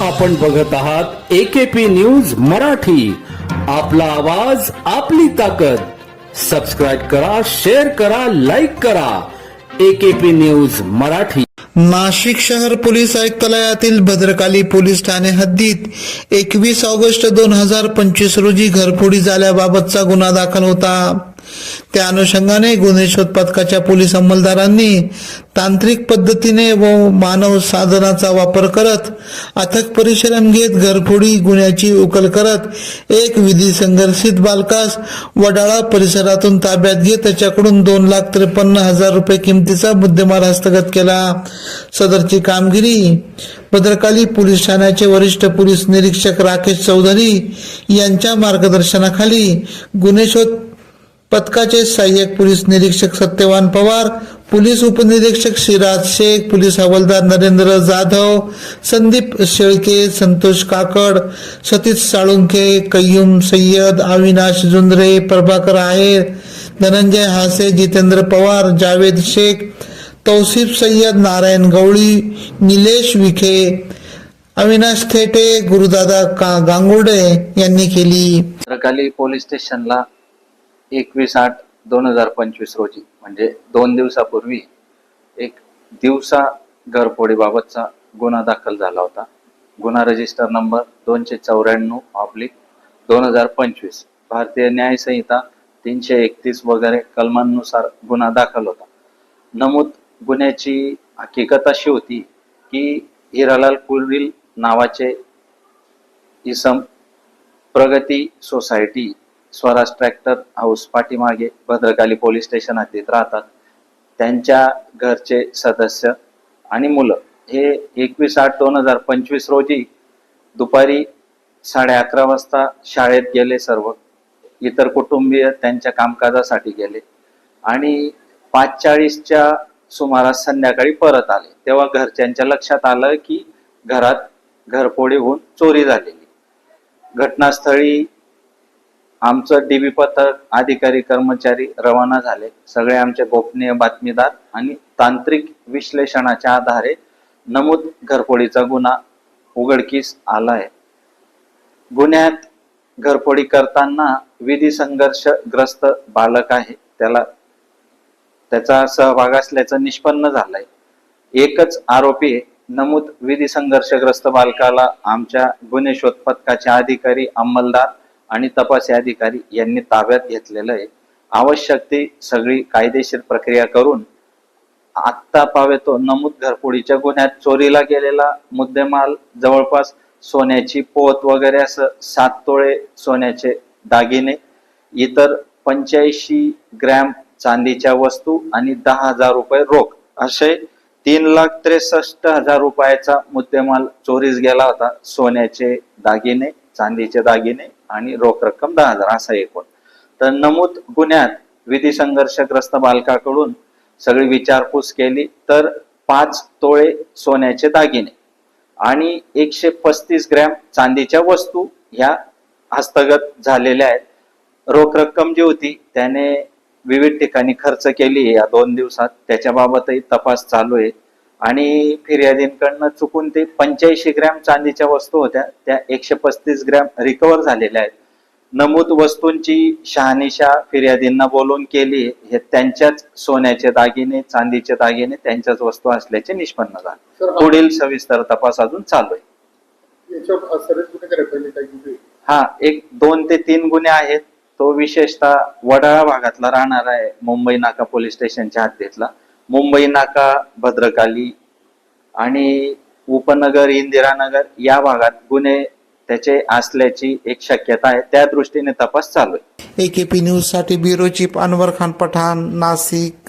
आपण बघत आहात एकेपी न्यूज मराठी. आपला आवाज आपली ताकद. सबस्क्राईब करा शेअर करा लाईक करा. AKP news Marathi. नाशिक शहर पोलीस आयुक्तालयातील भद्रकाली पोलीस ठाणे हद्दीत एकवीस ऑगस्ट दोन हजार पंचवीस रोजी घरफोडी झाल्याबाबतचा गुन्हा दाखल होता. त्या अनुषंगाने गुन्हे शोध पथकाच्या पोलीस अंमलदारांनी तांत्रिक पद्धतीने व मानव साधनाचा वापर करत अथक परिश्रम घेत घरफोडी गुन्ह्याची उकल करत एक विधी संघर्षित बालकास वडाळा परिसरातून ताब्यात घेत त्याच्याकडून दोन लाख त्रेपन्न हजार रुपये किमतीचा मुद्देमाल हस्तगत केला. सदरची कामगिरी भद्रकाली पोलीस ठाण्याचे वरिष्ठ पोलीस निरीक्षक राकेश चौधरी यांच्या मार्गदर्शनाखाली गुन्हे शोध पथकाचे सहाय्यक पोलीस निरीक्षक सत्यवान पवार पोलीस उपनिरीक्षक श्रीराज शेख पोलीस हवालदार नरेंद्र जाधव संदीप शेळके संतोष काकड सतीश साळुंखे कय्यूम सय्यद अविनाश जुंद्रे प्रभाकर आहेर धनंजय हासे जितेंद्र पवार जावेद शेख तौसिफ सय्यद नारायण गवळी निलेश विखे अविनाश थेटे गुरुदादा का गांगुर्डे यांनी केली. पोलीस स्टेशनला एकवीस आठ दोन हजार पंचवीस रोजी म्हणजे दोन दिवसापूर्वी एक दिवसा घरफोडीबाबतचा गुन्हा दाखल झाला होता. गुन्हा रजिस्टर नंबर दोनशे चौऱ्याण्णव ऑब्लिक दोन हजार पंचवीस. भारतीय न्यायसंहिता तीनशे एकतीस वगैरे कलमांनुसार गुन्हा दाखल होता. नमूद गुन्ह्याची हकीकत अशी होती की हिरालाल पुरील नावाचे इसम प्रगती सोसायटी स्वराज ट्रॅक्टर हाऊस पाठीमागे भद्रकाली पोलीस स्टेशन हद्दीत राहतात. त्यांच्या घरचे सदस्य आणि मुलं. हे एकवीस आठ दोन हजार पंचवीस रोजी दुपारी साडे अकरा वाजता शाळेत गेले सर्व. इतर कुटुंबीय त्यांच्या कामकाजासाठी गेले. आणि पाच चाळीसच्या सुमारास संध्याकाळी परत आले. तेव्हा घरच्यांच्या लक्षात आलं की घरात घरपोडी होऊन चोरी झालेली. घटनास्थळी आमचं डीबी पथक अधिकारी कर्मचारी रवाना झाले. सगळे आमचे गोपनीय बातमीदार आणि तांत्रिक विश्लेषणाच्या आधारे नमूद घरफोडीचा गुन्हा उघडकीस आलाय. गुन्ह्यात घरफोडी करताना विधी संघर्षग्रस्त बालक आहे. त्याला त्याचा सहभाग असल्याचं निष्पन्न झालंय. एकच आरोपी नमूद विधी संघर्षग्रस्त बालकाला आमच्या गुन्हे शोध पथकाचे अधिकारी अंमलदार आणि तपासी अधिकारी यांनी ताब्यात घेतलेलं आहे. आवश्यक ती सगळी कायदेशीर प्रक्रिया करून आत्ता पावेतो नमूद घरफोडीच्या गुन्ह्यात चोरीला गेलेला मुद्देमाल जवळपास सोन्याची पोत वगैरे असं सात तोळे सोन्याचे दागिने इतर पंच्याऐंशी ग्रॅम चांदीच्या वस्तू आणि दहा हजार रुपये रोख असे तीन लाख त्रेसष्ट हजार रुपयाचा मुद्देमाल चोरीस गेला होता. सोन्याचे दागिने चांदीचे दागिने आणि रोख रक्कम दहा हजार असा एकूण तर नमूद गुन्ह्यात विधी संघर्षग्रस्त बालकाकडून सगळी विचारपूस केली तर पाच तोळे सोन्याचे दागिने आणि एकशे पस्तीस ग्रॅम चांदीच्या वस्तू ह्या हस्तगत झालेल्या आहेत. रोख रक्कम जी होती त्याने विविध ठिकाणी खर्च केली या दोन दिवसात. त्याच्याबाबतही तपास चालू आहे. आणि फिर्यादींकडनं चुकून ते पंच्याऐंशी ग्रॅम चांदीच्या वस्तू होत्या. त्या एकशे पस्तीस ग्रॅम रिकवर झालेल्या आहेत. नमूद वस्तूंची शहानिशा फिर्यादींना बोलून केली. हे त्यांच्याच सोन्याचे दागिने चांदीचे दागिने त्यांच्याच वस्तू असल्याचे निष्पन्न झाले. पुढील सविस्तर तपास अजून चालू आहे. हा एक दोन ते तीन गुन्हे आहेत. तो विशेषतः वडाळा भागातला राहणार आहे. मुंबई नाका पोलीस स्टेशनच्या हद्दीतला. मुंबई नाका भद्रकाली आणि उपनगर इंदिरानगर या भागात गुन्हे त्याचे असल्याची एक शक्यता आहे. त्या दृष्टीने तपास चालू आहे. एकेपी न्यूजसाठी ब्युरो चीफ अनवर खान पठाण नाशिक.